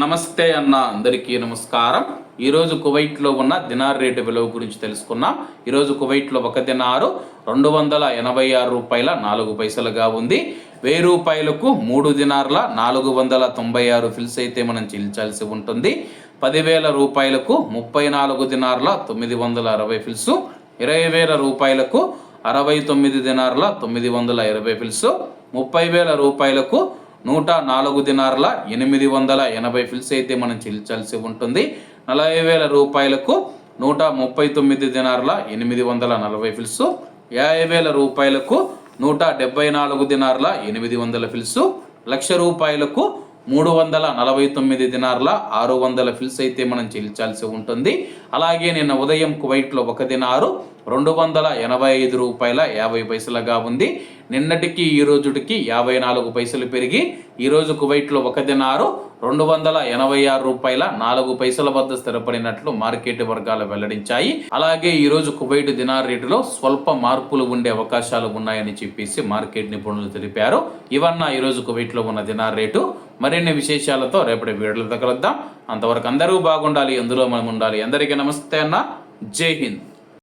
నమస్తే అన్న అందరికీ నమస్కారం. ఈరోజు కువైట్లో ఉన్న దినార్ రేటు విలువ గురించి తెలుసుకున్నాం. ఈరోజు కువైట్లో ఒక దినారు రెండు వందల ఎనభై ఆరు రూపాయల నాలుగు పైసలుగా ఉంది. వెయ్యి రూపాయలకు మూడు దినార్ల నాలుగు వందల తొంభై ఆరు ఫిల్స్ అయితే మనం చెల్లించాల్సి ఉంటుంది. పదివేల రూపాయలకు ముప్పై నాలుగు దినార్ల తొమ్మిది వందల అరవై ఫిల్స్. ఇరవై వేల రూపాయలకు అరవై తొమ్మిది దినార్ల తొమ్మిది వందల ఇరవై ఫిల్స్. ముప్పై వేల రూపాయలకు నూట నాలుగు దినార్ల ఎనిమిది వందల ఎనభై ఫిల్స్ అయితే మనం చెల్లించాల్సి ఉంటుంది. నలభై వేల రూపాయలకు నూట ముప్పై తొమ్మిది దినార్ల ఎనిమిది వందల నలభై ఫిల్స్ యాభై వేల రూపాయలకు నూట డెబ్బై నాలుగు దినార్ల ఎనిమిది వందల ఫిల్స్ లక్ష రూపాయలకు మూడు వందల నలభై తొమ్మిది దినార్ల ఆరు వందల ఫిల్స్ అయితే మనం చెల్లించాల్సి ఉంటుంది. అలాగే నిన్న ఉదయం కువైట్లో ఒక దినారు రెండు వందల ఎనభై ఐదు రూపాయల యాభై పైసలుగా ఉంది. నిన్నటికి ఈ రోజుటికి యాభై నాలుగు పైసలు పెరిగి ఈరోజు కువైట్లో ఒక దినారు రెండు వందల ఎనభై ఆరు రూపాయల నాలుగు పైసల వద్ద స్థిరపడినట్లు మార్కెట్ వర్గాలు వెల్లడించాయి. అలాగే ఈరోజు కువైట్ దినార్ రేటులో స్వల్ప మార్పులు ఉండే అవకాశాలు ఉన్నాయని చెప్పేసి మార్కెట్ నిపుణులు తెలిపారు. ఇవన్న ఈరోజు కువైట్లో ఉన్న దినార్ రేటు. మరిన్ని విశేషాలతో రేపటి వీడియోలో కలుద్దాం. అంతవరకు అందరూ బాగుండాలి అందులో మనం ఉండాలి అందరికీ నమస్తే అన్న. జై హింద్.